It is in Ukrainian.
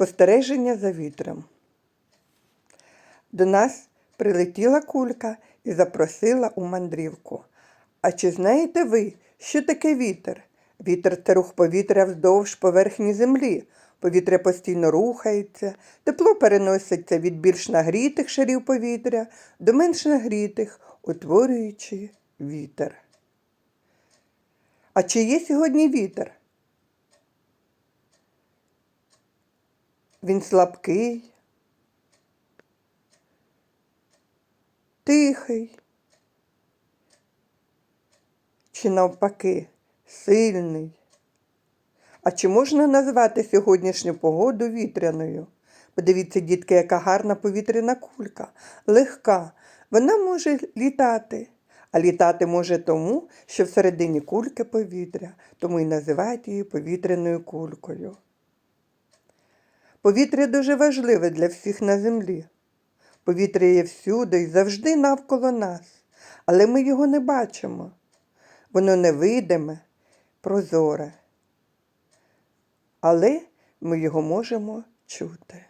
Спостереження за вітром. До нас прилетіла кулька і запросила у мандрівку. А чи знаєте ви, що таке вітер? Вітер це рух повітря вздовж поверхні землі. Повітря постійно рухається, тепло переноситься від більш нагрітих шарів повітря до менш нагрітих, утворюючи вітер. А чи є сьогодні вітер? Він слабкий, тихий, чи навпаки сильний. А чи можна назвати сьогоднішню погоду вітряною? Подивіться, дітки, яка гарна повітряна кулька, легка. Вона може літати. А літати може тому, що всередині кульки повітря, тому і називають її повітряною кулькою. Повітря дуже важливе для всіх на землі. Повітря є всюди і завжди навколо нас, але ми його не бачимо. Воно невидиме, прозоре. Але ми його можемо чути.